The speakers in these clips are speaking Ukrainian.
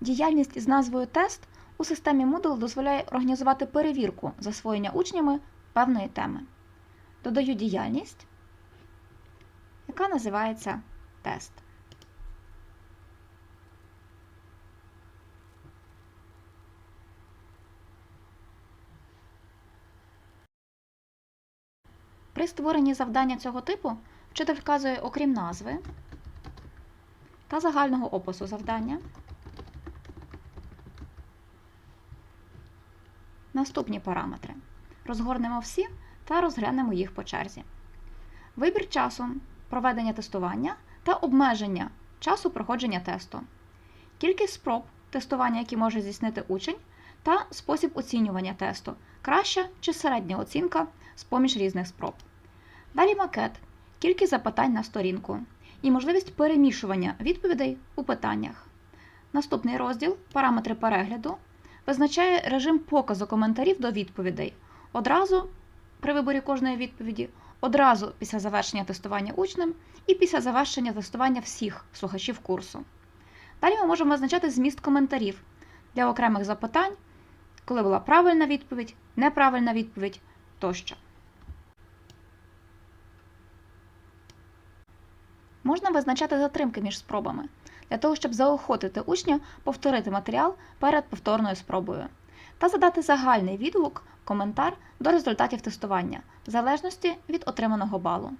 Діяльність із назвою тест у системі Moodle дозволяє організувати перевірку засвоєння учнями певної теми. Додаю діяльність, яка називається тест. При створенні завдання цього типу вчитель вказує, окрім назви та загального опису завдання, наступні параметри. Розгорнемо всі та розглянемо їх по черзі. Вибір часу проведення тестування та обмеження часу проходження тесту. Кількість спроб тестування, які може здійснити учень, та спосіб оцінювання тесту краща чи середня оцінка з поміж різних спроб. Далі макет, кількість запитань на сторінку і можливість перемішування відповідей у питаннях. Наступний розділ параметри перегляду визначає режим показу коментарів до відповідей одразу при виборі кожної відповіді, одразу після завершення тестування учнем і після завершення тестування всіх слухачів курсу. Далі ми можемо визначати зміст коментарів для окремих запитань, коли була правильна відповідь, неправильна відповідь тощо. Можна визначати затримки між спробами для того, щоб заохотити учня повторити матеріал перед повторною спробою та задати загальний відгук, коментар до результатів тестування в залежності від отриманого балу.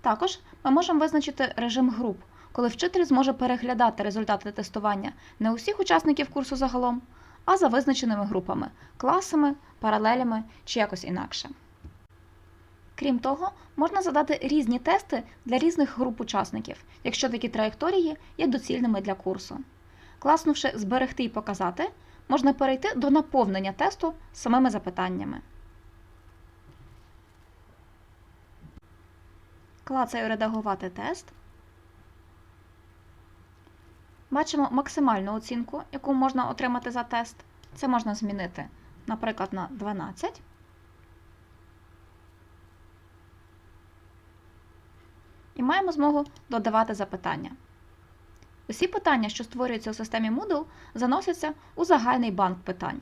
Також ми можемо визначити режим груп, коли вчитель зможе переглядати результати тестування не усіх учасників курсу загалом, а за визначеними групами класами, паралелями чи якось інакше. Крім того, можна задати різні тести для різних груп учасників, якщо такі траєкторії є доцільними для курсу. Класнувши зберегти і показати, можна перейти до наповнення тесту самими запитаннями. Клацаю редагувати тест. Бачимо максимальну оцінку, яку можна отримати за тест. Це можна змінити, наприклад, на 12. І маємо змогу додавати запитання. Усі питання, що створюються у системі Moodle, заносяться у загальний банк питань.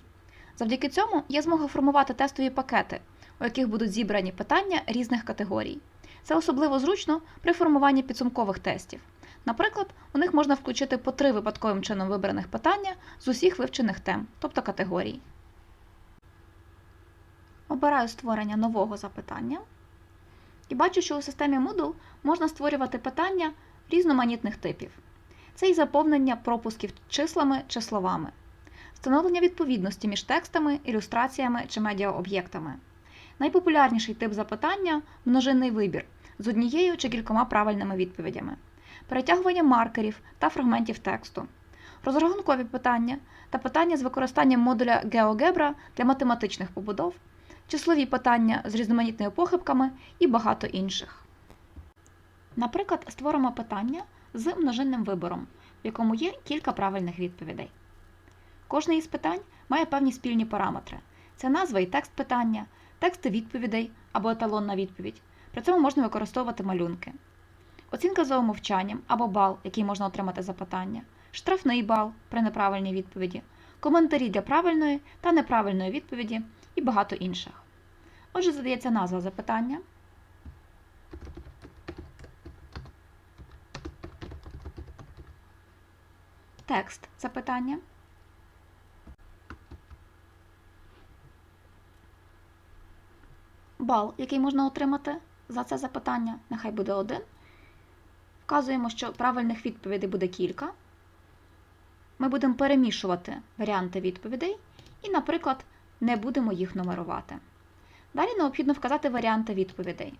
Завдяки цьому є змога формувати тестові пакети, у яких будуть зібрані питання різних категорій. Це особливо зручно при формуванні підсумкових тестів. Наприклад, у них можна включити по три випадковим чином вибраних питання з усіх вивчених тем, тобто категорій. Обираю створення нового запитання. І бачу, що у системі Moodle можна створювати питання різноманітних типів. Це і заповнення пропусків числами чи словами, встановлення відповідності між текстами, ілюстраціями чи медіаоб'єктами. Найпопулярніший тип запитання множинний вибір з однією чи кількома правильними відповідями, перетягування маркерів та фрагментів тексту, розрахункові питання та питання з використанням модуля GeoGebra для математичних побудов, числові питання з різноманітними похибками і багато інших. Наприклад, створимо питання з множинним вибором, в якому є кілька правильних відповідей. Кожне із питань має певні спільні параметри: це назва і текст питання, тексти відповідей або еталонна відповідь. При цьому можна використовувати малюнки. Оцінка за умовчанням або бал, який можна отримати за питання, штрафний бал при неправильній відповіді, коментарі для правильної та неправильної відповіді і багато інших. Отже, задається назва запитання. Текст запитання. Бал, який можна отримати за це запитання, нехай буде один. Вказуємо, що правильних відповідей буде кілька. Ми будемо перемішувати варіанти відповідей і, наприклад, не будемо їх нумерувати. Далі необхідно вказати варіанти відповідей.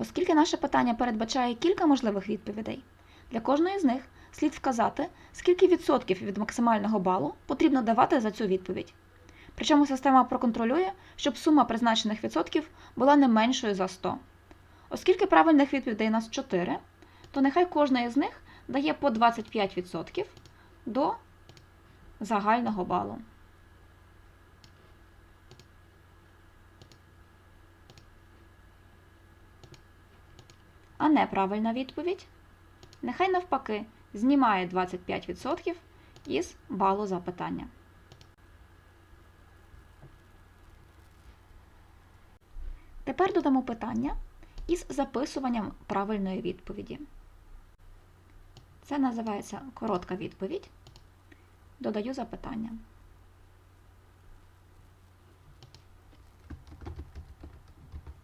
Оскільки наше питання передбачає кілька можливих відповідей, для кожної з них слід вказати, скільки відсотків від максимального балу потрібно давати за цю відповідь. Причому система проконтролює, щоб сума призначених відсотків була не меншою за 100. Оскільки правильних відповідей у нас 4, то нехай кожна із них дає по 25% до загального балу. Неправильна відповідь нехай навпаки знімає 25% із балу запитання. Тепер додамо питання із записуванням правильної відповіді. Це називається коротка відповідь. Додаю запитання.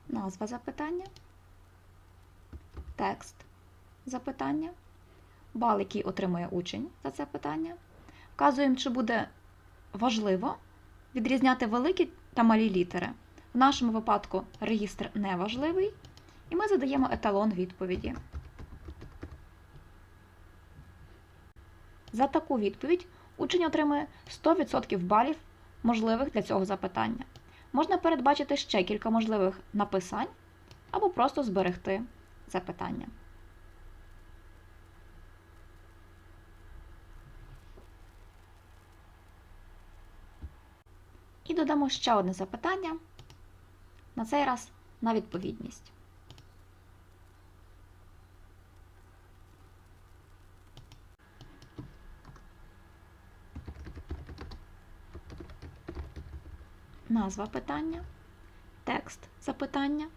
Назва запитання, текст запитання, бал, який отримує учень за це питання. Вказуємо, чи буде важливо відрізняти великі та малі літери. В нашому випадку регістр не важливий, і ми задаємо еталон відповіді. За таку відповідь учень отримує 100% балів можливих для цього запитання. Можна передбачити ще кілька можливих написань або просто зберегти запитання. І додамо ще одне запитання, на цей раз на відповідність. Назва питання, текст запитання,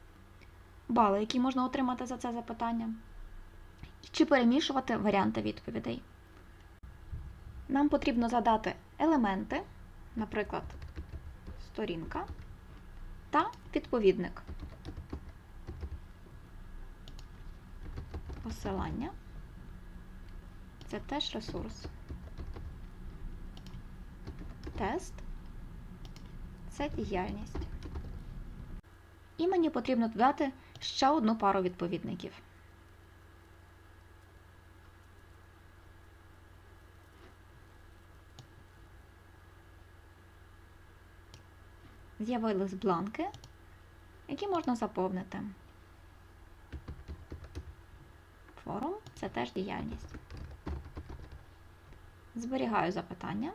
бали, які можна отримати за це запитання, чи перемішувати варіанти відповідей. Нам потрібно задати елементи, наприклад, сторінка та відповідник. Посилання це теж ресурс. Тест це діяльність. І мені потрібно додати ще одну пару відповідників. З'явились бланки, які можна заповнити. Форум це теж діяльність. Зберігаю запитання.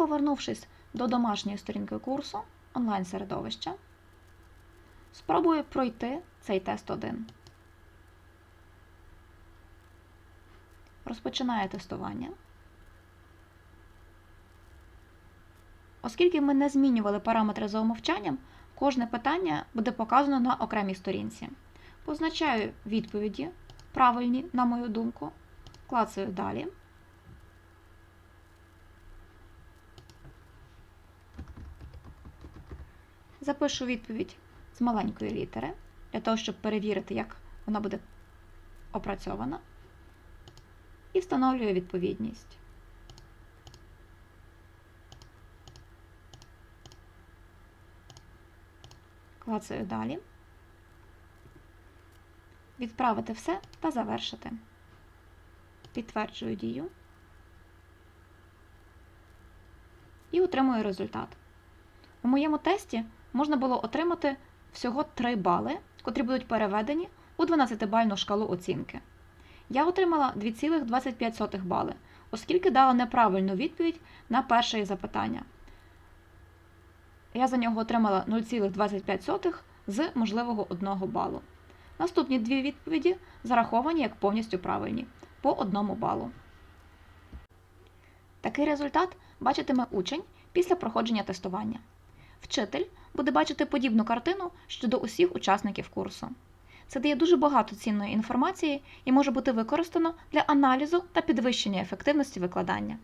Повернувшись до домашньої сторінки курсу онлайн-середовища, спробую пройти цей тест 1. Розпочинаю тестування. Оскільки ми не змінювали параметри за умовчанням, кожне питання буде показано на окремій сторінці. Позначаю відповіді, правильні, на мою думку, клацаю далі. Запишу відповідь з маленької літери, для того, щоб перевірити, як вона буде опрацьована. І встановлюю відповідність. Клацаю далі. Відправити все та завершити. Підтверджую дію. І отримую результат. У моєму тесті можна було отримати всього 3 бали, котрі будуть переведені у 12-бальну шкалу оцінки. Я отримала 2,25 бали, оскільки дала неправильну відповідь на перше запитання. Я за нього отримала 0,25 з можливого 1 балу. Наступні дві відповіді зараховані як повністю правильні по 1 балу. Такий результат бачитиме учень після проходження тестування. Вчитель буде бачити подібну картину щодо усіх учасників курсу. Це дає дуже багато цінної інформації і може бути використано для аналізу та підвищення ефективності викладання.